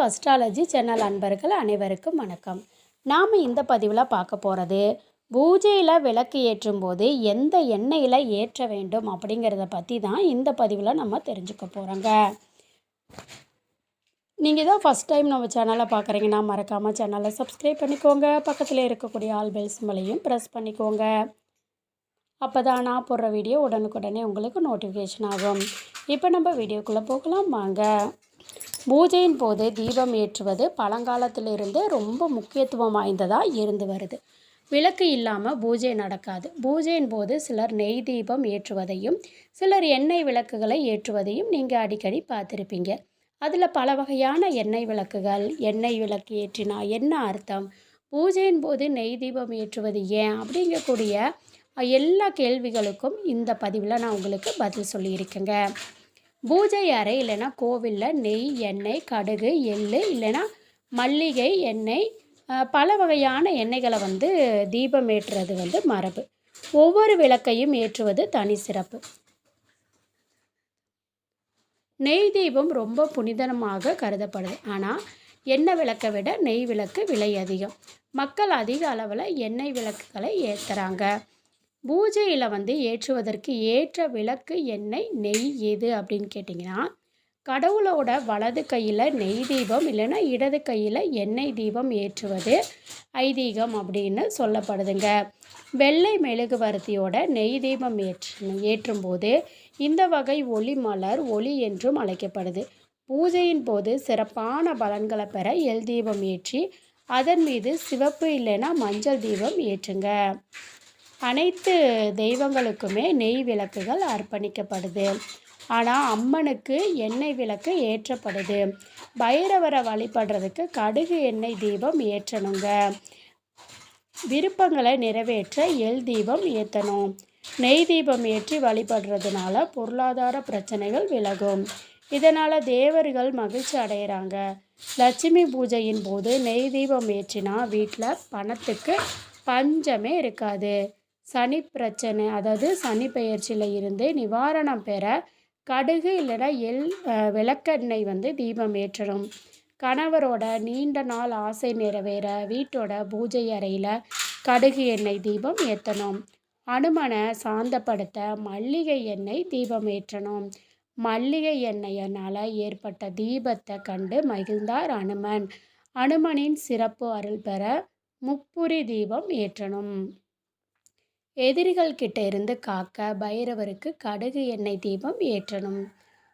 Life astrology channel அன்பர்கள் அனைவருக்கும் வணக்கம். நாம் இந்த பதிவில் பார்க்க போகிறது பூஜையில் விளக்கு ஏற்றும் போது எந்த எண்ணெயில் ஏற்ற வேண்டும் அப்படிங்கிறத பற்றி தான் இந்த பதிவில் நம்ம தெரிஞ்சுக்க போகிறோங்க நீங்கள் தான் ஃபஸ்ட் டைம் நம்ம சேனலை பார்க்குறீங்கன்னா மறக்காமல் சேனலை சப்ஸ்கிரைப் பண்ணிக்கோங்க. பக்கத்தில் இருக்கக்கூடிய ஆல் பெல் சிம்பலையும் ப்ரெஸ் பண்ணிக்கோங்க. அப்போ தான் நான் போடுற வீடியோ உடனுக்குடனே உங்களுக்கு நோட்டிஃபிகேஷன் ஆகும். இப்போ நம்ம வீடியோக்குள்ளே போகலாம். வாங்க. பூஜையின் போது தீபம் ஏற்றுவது பழங்காலத்திலிருந்து ரொம்ப முக்கியத்துவம் வாய்ந்ததாக இருந்து வருது. விளக்கு இல்லாமல் பூஜை நடக்காது. பூஜையின் போது சிலர் நெய் தீபம் ஏற்றுவதையும் சிலர் எண்ணெய் விளக்குகளை ஏற்றுவதையும் நீங்கள் அடிக்கடி பார்த்துருப்பீங்க. அதில் பல வகையான எண்ணெய் விளக்குகள் எண்ணெய் விளக்கு ஏற்றினா என்ன அர்த்தம்? பூஜையின் போது நெய் தீபம் ஏற்றுவது ஏன்? அப்படிங்கக்கூடிய எல்லா கேள்விகளுக்கும் இந்த பதிவில் நான் உங்களுக்கு பதில் சொல்லியிருக்கேங்க. பூஜை அறை இல்லைன்னா கோவிலில் நெய் எண்ணெய் கடுகு எள் இல்லைன்னா மல்லிகை எண்ணெய் பல வகையான எண்ணெய்களை வந்து தீபம் ஏற்றுறது வந்து மரபு. ஒவ்வொரு விளக்கையும் ஏற்றுவது தனி சிறப்பு. நெய் தீபம் ரொம்ப புனிதமாக கருதப்படுது. ஆனால் எண்ணெய் விளக்கை விட நெய் விளக்கு விலை அதிகம். மக்கள் அதிக அளவில் எண்ணெய் விளக்குகளை ஏற்றுறாங்க பூஜையில் வந்து ஏற்றுவதற்கு ஏற்ற விளக்கு எண்ணெய் நெய் எது அப்படின்னு கேட்டிங்கன்னா கடவுளோட வலது கையில் நெய் தீபம் இல்லைன்னா இடது கையில் எண்ணெய் தீபம் ஏற்றுவது ஐதீகம் அப்படின்னு சொல்லப்படுதுங்க. வெள்ளை மெழுகுவர்த்தியோட நெய் தீபம் ஏற்று ஏற்றும்போது இந்த வகை ஒளி மலர் ஒளி என்றும் அழைக்கப்படுது. பூஜையின் போது சிறப்பான பலன்களை பெற எல் தீபம் ஏற்றி அதன் மீது சிவப்பு இல்லைன்னா மஞ்சள் தீபம் ஏற்றுங்க. அனைத்து தெய்வங்களுக்குமே நெய் விளக்குகள் அர்ப்பணிக்கப்படுது. ஆனால் அம்மனுக்கு எண்ணெய் விளக்கு ஏற்றப்படுது. பைரவரை வழிபடுறதுக்கு கடுகு எண்ணெய் தீபம் ஏற்றணுங்க. விருப்பங்களை நிறைவேற்ற எல் தீபம் ஏற்றணும் நெய் தீபம் ஏற்றி வழிபடுறதுனால பொருளாதார பிரச்சனைகள் விலகும். இதனால் தேவர்கள் மகிழ்ச்சி அடைகிறாங்க லட்சுமி பூஜையின் போது நெய் தீபம் ஏற்றினா வீட்டில் பணத்துக்கு பஞ்சமே இருக்காது. சனி பிரச்சனை அதாவது சனி பெயர்ச்சியில் இருந்து நிவாரணம் பெற கடுகு இல்லைனா எல் விளக்கெண்ணெய் வந்து தீபம் ஏற்றணும். கணவரோட நீண்ட நாள் ஆசை நிறைவேற வீட்டோட பூஜை அறையில் கடுகு எண்ணெய் தீபம் ஏற்றணும் அனுமனை சாந்தப்படுத்த மல்லிகை எண்ணெய் தீபம் ஏற்றணும். மல்லிகை எண்ணெயினால் ஏற்பட்ட தீபத்தை கண்டு மகிழ்ந்தார் அனுமன். அனுமனின் சிறப்பு அருள் பெற முப்புரி தீபம் ஏற்றணும். எதிரிகள் கிட்ட இருந்து காக்க பைரவருக்கு கடுகு எண்ணெய் தீபம் ஏற்றணும்.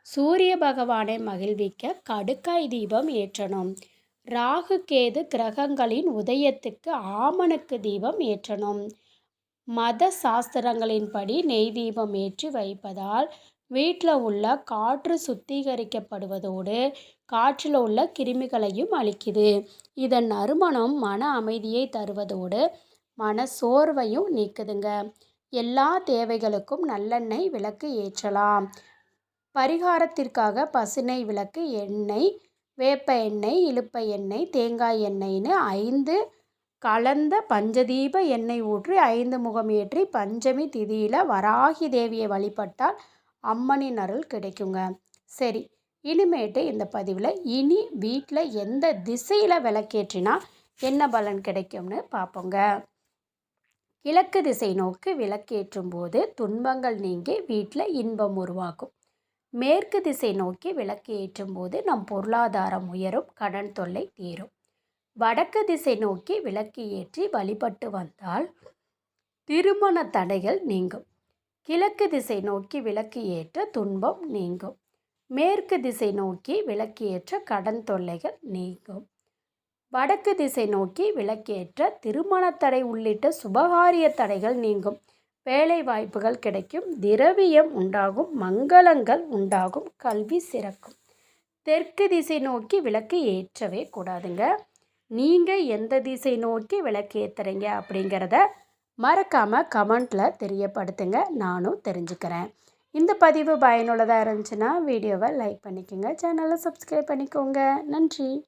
சூரிய பகவானை மகிழ்விக்க கடுக்காய் தீபம் ஏற்றணும். ராகு கேது கிரகங்களின் உதயத்துக்கு ஆமனுக்கு தீபம் ஏற்றணும். மத சாஸ்திரங்களின்படி நெய் தீபம் ஏற்றி வைப்பதால் வீட்டில் உள்ள காற்று சுத்திகரிக்கப்படுவதோடு காற்றில் உள்ள கிருமிகளையும் அளிக்குது இதன் நறுமணம் மன அமைதியை தருவதோடு மன சோர்வையும் நீக்குதுங்க. எல்லா தேவைகளுக்கும் நல்லெண்ணெய் விளக்கு ஏற்றலாம். பரிகாரத்திற்காக பசுனை விளக்கு எண்ணெய் வேப்ப எண்ணெய் இழுப்ப எண்ணெய் தேங்காய் எண்ணெய்னு ஐந்து கலந்த பஞ்சதீப எண்ணெய் ஊற்றி ஐந்து முகம் ஏற்றி பஞ்சமி திதியில் வராகி தேவியை வழிபட்டால் அம்மனின் அருள் கிடைக்குங்க. சரி இனிமேட்டு இந்த பதிவில் இனி வீட்டில் எந்த திசையில் விளக்கேற்றினா என்ன பலன் கிடைக்கும்னு பார்ப்போங்க. கிழக்கு திசை நோக்கி விளக்கேற்றும் போது துன்பங்கள் நீங்கி வீட்டில் இன்பம் உருவாகும். மேற்கு திசை நோக்கி விளக்கு ஏற்றும் போது நம் பொருளாதாரம் உயரும் கடன் தொல்லை தீரும். வடக்கு திசை நோக்கி விளக்கு ஏற்றி வழிபட்டு வந்தால் திருமண தடைகள் நீங்கும். கிழக்கு திசை நோக்கி விளக்கு ஏற்ற துன்பம் நீங்கும். மேற்கு திசை நோக்கி விளக்கு ஏற்ற கடன் தொல்லைகள் நீங்கும். வடக்கு திசை நோக்கி விளக்கேற்ற திருமணத்தடை உள்ளிட்ட சுபகாரிய தடைகள் நீங்கும். வேலை வாய்ப்புகள் கிடைக்கும். திரவியம் உண்டாகும். மங்களங்கள் உண்டாகும். கல்வி சிறக்கும். தெற்கு திசை நோக்கி விளக்கு ஏற்றவே கூடாதுங்க. நீங்கள் எந்த திசை நோக்கி விளக்கு ஏற்றுறீங்க அப்படிங்கிறத மறக்காமல் கமெண்ட்டில் தெரியப்படுத்துங்க. நானும் தெரிஞ்சுக்கிறேன். இந்த பதிவு பயனுள்ளதாக இருந்துச்சுன்னா வீடியோவை லைக் பண்ணிக்கோங்க. சேனலை சப்ஸ்கிரைப் பண்ணிக்கோங்க. நன்றி.